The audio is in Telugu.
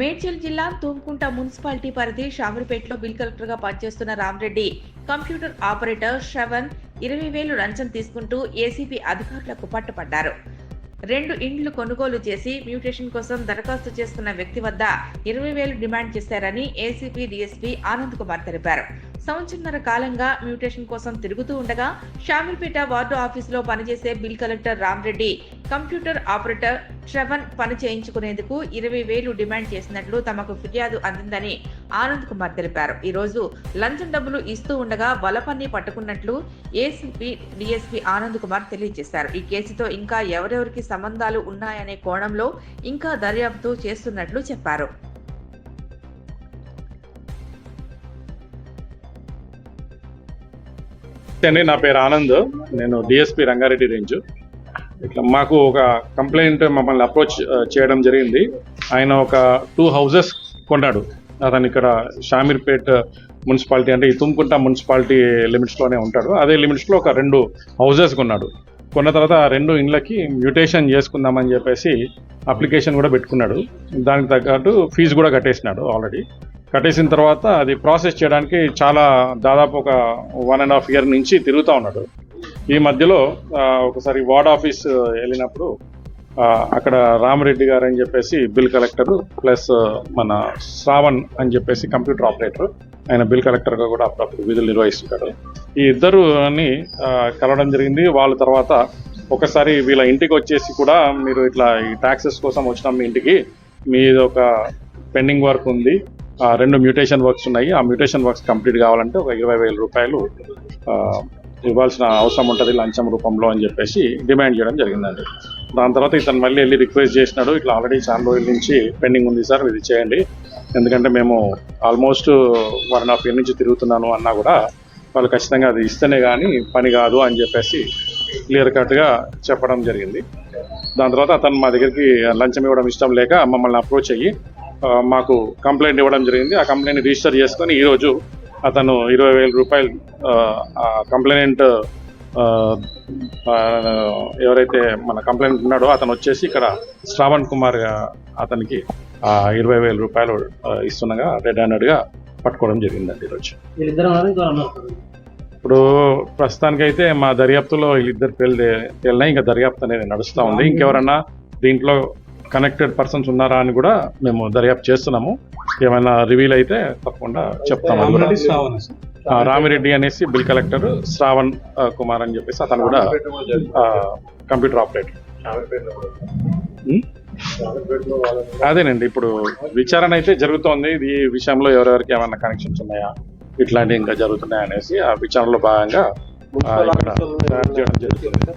మేడ్చల్ జిల్లా తూంకుంట మున్సిపాలిటీ పరిధి షామీర్పేటలో బిల్ కలెక్టర్గా పనిచేస్తున్న రామరెడ్డి కంప్యూటర్ ఆపరేటర్ శ్రవణ్ ఇరవై వేలు లంచం తీసుకుంటూ ఏసీపీ అధికారులకు పట్టుపడ్డారు. రెండు ఇండ్లు కొనుగోలు చేసి మ్యూటేషన్ కోసం దరఖాస్తు చేసుకున్న వ్యక్తి వద్ద ఇరవై వేలు డిమాండ్ చేశారని ఏసీపీ డీఎస్పీ ఆనంద్ కుమార్ తెలిపారు. సంవత్సరన్నర కాలంగా మ్యూటేషన్ కోసం తిరుగుతూ ఉండగా షామిల్పేట వార్డు ఆఫీసులో పనిచేసే bill collector Ramreddy computer operator Shravan పని చేయించుకునేందుకు ఇరవై వేలు డిమాండ్ చేసినట్లు తమకు ఫిర్యాదు అందిందని ఆనంద్ కుమార్ తెలిపారు. ఈరోజు లంచం డబ్బులు ఇస్తూ ఉండగా వలపన్ని పట్టుకున్నట్లు ఏసీపీ డీఎస్పీ ఆనంద్ కుమార్ తెలియజేశారు. ఈ కేసుతో ఇంకా ఎవరెవరికి సంబంధాలు ఉన్నాయనే కోణంలో ఇంకా దర్యాప్తు చేస్తున్నట్లు చెప్పారు. అండి. నా పేరు ఆనంద్. నేను డిఎస్పి రంగారెడ్డి రేంజ్. ఇట్లా మాకు ఒక కంప్లైంట్ మమ్మల్ని అప్రోచ్ చేయడం జరిగింది. ఆయన ఒక టూ హౌజెస్ కొన్నాడు. అతను ఇక్కడ షామీర్పేట్ మున్సిపాలిటీ అంటే ఈ తుమ్కుంట మున్సిపాలిటీ లిమిట్స్లోనే ఉంటాడు. అదే లిమిట్స్లో ఒక రెండు హౌజెస్ కొన్నాడు. కొన్న తర్వాత ఆ రెండు ఇండ్లకి మ్యూటేషన్ చేసుకుందామని చెప్పేసి అప్లికేషన్ కూడా పెట్టుకున్నాడు. దానికి తగ్గట్టు ఫీజు కూడా కట్టేసినాడు ఆల్రెడీ. కట్టేసిన తర్వాత అది ప్రాసెస్ చేయడానికి చాలా దాదాపు ఒక వన్ అండ్ హాఫ్ ఇయర్ నుంచి తిరుగుతూ ఉన్నాడు. ఈ మధ్యలో ఒకసారి వార్డ్ ఆఫీస్ వెళ్ళినప్పుడు అక్కడ రామరెడ్డి గారు అని చెప్పేసి బిల్ కలెక్టర్ ప్లస్ మన శ్రావణ్ అని చెప్పేసి కంప్యూటర్ ఆపరేటర్ ఆయన బిల్ కలెక్టర్గా కూడా అప్పుడప్పుడు విధులు నిర్వహిస్తుంటారు ఈ ఇద్దరుని కలవడం జరిగింది. వాళ్ళ తర్వాత ఒకసారి వీళ్ళ ఇంటికి వచ్చేసి కూడా మీరు ఇట్లా ఈ ట్యాక్సెస్ కోసం వచ్చినాం మీ ఇంటికి మీది ఒక పెండింగ్ వర్క్ ఉంది. రెండు మ్యూటేషన్ వర్క్స్ ఉన్నాయి. ఆ మ్యూటేషన్ వర్క్స్ కంప్లీట్ కావాలంటే ఒక ఇరవై వేల రూపాయలు ఇవ్వాల్సిన అవసరం ఉంటుంది లంచం రూపంలో అని చెప్పేసి డిమాండ్ చేయడం జరిగిందండి. దాని తర్వాత ఇతను మళ్ళీ వెళ్ళి రిక్వెస్ట్ చేసినాడు. ఇట్లా ఆల్రెడీ చాలా రోజుల నుంచి పెండింగ్ ఉంది సార్ ఇది చేయండి. ఎందుకంటే మేము ఆల్మోస్ట్ వన్ హాఫ్ ఇయర్ నుంచి తిరుగుతున్నాను అన్నా కూడా వాళ్ళు ఖచ్చితంగా అది ఇస్తేనే కానీ పని కాదు అని చెప్పేసి క్లియర్ కట్గా చెప్పడం జరిగింది. దాని తర్వాత అతను మా దగ్గరికి లంచం ఇవ్వడం ఇష్టం లేక మమ్మల్ని అప్రోచ్ అయ్యి మాకు కంప్లైంట్ ఇవ్వడం జరిగింది. ఆ కంప్లైంట్ రిజిస్టర్ చేసుకొని ఈరోజు అతను ఇరవై వేల రూపాయలు కంప్లైంట్ ఎవరైతే మన కంప్లైంట్ ఉన్నాడో అతను వచ్చేసి ఇక్కడ శ్రావణ్ కుమార్ అతనికి ఆ ఇరవై వేల రూపాయలు ఇస్తుండగా రెడ్ హ్యాండెడ్గా పట్టుకోవడం జరిగిందండి ఈరోజు. ఇప్పుడు ప్రస్తుతానికైతే మా దర్యాప్తులో వీళ్ళిద్దరు పేర్లు తేలినాయి ఇంకా దర్యాప్తు అనేది నడుస్తూ ఉంది. ఇంకెవరన్నా దీంట్లో కనెక్టెడ్ పర్సన్స్ ఉన్నారా అని కూడా మేము దర్యాప్తు చేస్తున్నాము. ఏమైనా రివీల్ అయితే తప్పకుండా చెప్తాము రామిరెడ్డి అనేసి బిల్ కలెక్టర్ శ్రావణ్ కుమార్ అని చెప్పేసి అతను కూడా ఆ, కంప్యూటర్ ఆపరేటర్? అదేనండి ఇప్పుడు విచారణ అయితే జరుగుతోంది. ఇది ఈ విషయంలో ఎవరెవరికి ఏమైనా కనెక్షన్స్ ఉన్నాయా? ఇట్లాంటివి ఇంకా జరుగుతున్నాయా అనేసి ఆ విచారణలో భాగంగా ఇక్కడ చేయడం జరుగుతుంది